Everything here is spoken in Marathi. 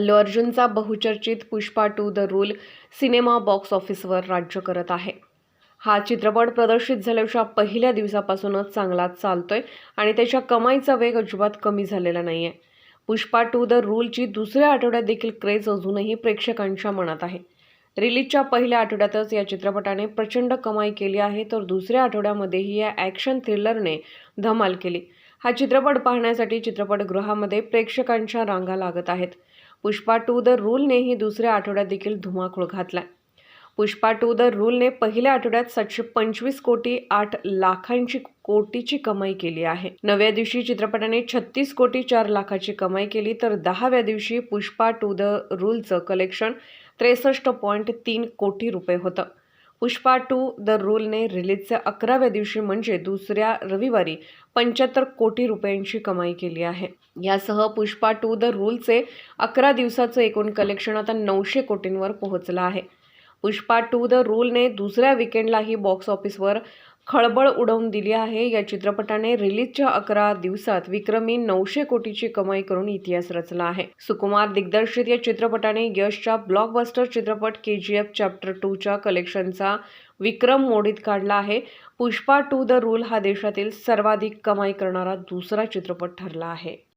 अल्लू अर्जुनचा बहुचर्चित Pushpa two the rule cinema box ऑफिसवर राज्य करत आहे. हा चित्रपट प्रदर्शित झाल्याच्या पहिल्या दिवसापासूनच चांगलाच चालतोय आणि त्याच्या कमाईचा वेग अजिबात कमी झालेला नाही आहे पुष्पा टू द रूलची दुसऱ्या आठवड्यात देखील क्रेज अजूनही प्रेक्षकांच्या मनात आहे. रिलीजच्या पहिल्या आठवड्यातच या चित्रपटाने प्रचंड कमाई केली आहे तर दुसऱ्या आठवड्यामध्येही या ॲक्शन थ्रिलरने धमाल केली. हा चित्रपट पाहण्यासाठी चित्रपटगृहामध्ये प्रेक्षकांच्या रांगा लागत आहेत. पुष्पा टू द रूलनेही दुसऱ्या आठवड्यात देखील धुमाकूळ घातला पुष्पा टू द रूलने पहिल्या आठवड्यात सातशे पंचवीस कोटी आठ लाखांची कोटीची कमाई केली आहे. नवव्या दिवशी चित्रपटाने छत्तीस कोटी चार लाखाची कमाई केली तर दहाव्या दिवशी पुष्पा टू द रूलचं कलेक्शन त्रेसष्ट पॉईंट तीन कोटी रुपये होतं. पुष्पा टू द रूलने रिलीजच्या अकराव्या दिवशी म्हणजे दुसऱ्या रविवारी पंच्याहत्तर कोटी रुपयांची कमाई केली आहे. यासह पुष्पा टू द रूलचे अकरा दिवसाचं एकूण कलेक्शन आता नऊशे कोटींवर पोहोचलं आहे. पुष्पा टू द रूलने दुसऱ्या विकेंडलाही बॉक्स ऑफिसवर खळबळ उडवून दिली आहे. या चित्रपटाने रिलीजच्या अकरा दिवसात विक्रमी नऊशे कोटीची कमाई करून इतिहास रचला आहे. सुकुमार दिग्दर्शित या चित्रपटाने यशच्या ब्लॉकबस्टर चित्रपट के जी एफ चॅप्टर टूच्या कलेक्शनचा विक्रम मोडीत काढला आहे. पुष्पा टू द रूल हा देशातील सर्वाधिक कमाई करणारा दुसरा चित्रपट ठरला आहे.